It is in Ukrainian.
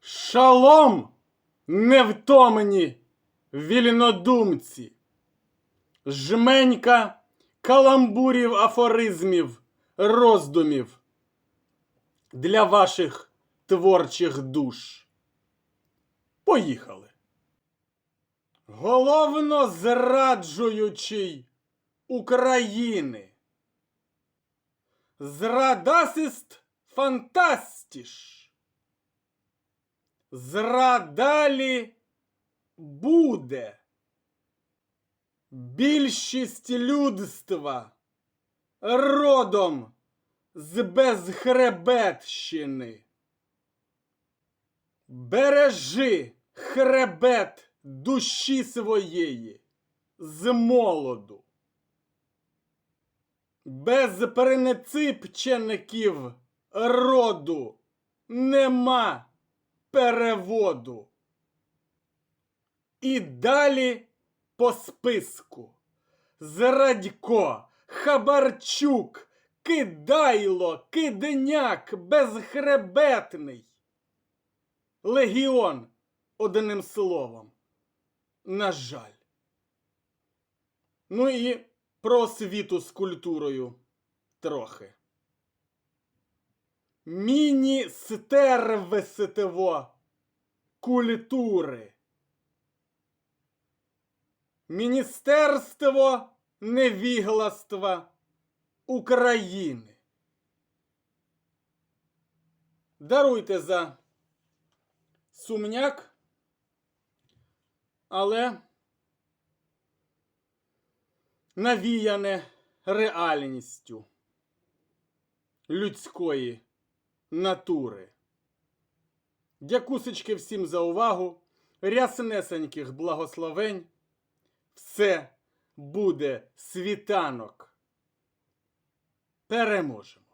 Шалом, невтомні вільнодумці, жменька каламбурів, афоризмів, роздумів для ваших творчих душ. Поїхали. Головно зраджуючий України. Зрадасист фантастіш. Зрадалі буде. Більшість людства родом з безхребетщини. Бережи хребет душі своєї з молоду. Без принципчеників роду нема переводу. І далі по списку. Зрадько, Хабарчук, Кидайло, Киденяк, безхребетний. Легіон, одним словом. На жаль. Ну і про освіту з культурою трохи. Міністерство культури. Міністерство невігластва України. Даруйте за сумняк, але навіяне реальністю людської натури. Дякусечки всім за увагу. Ряснесеньких благословень. Все буде світанок. Переможемо.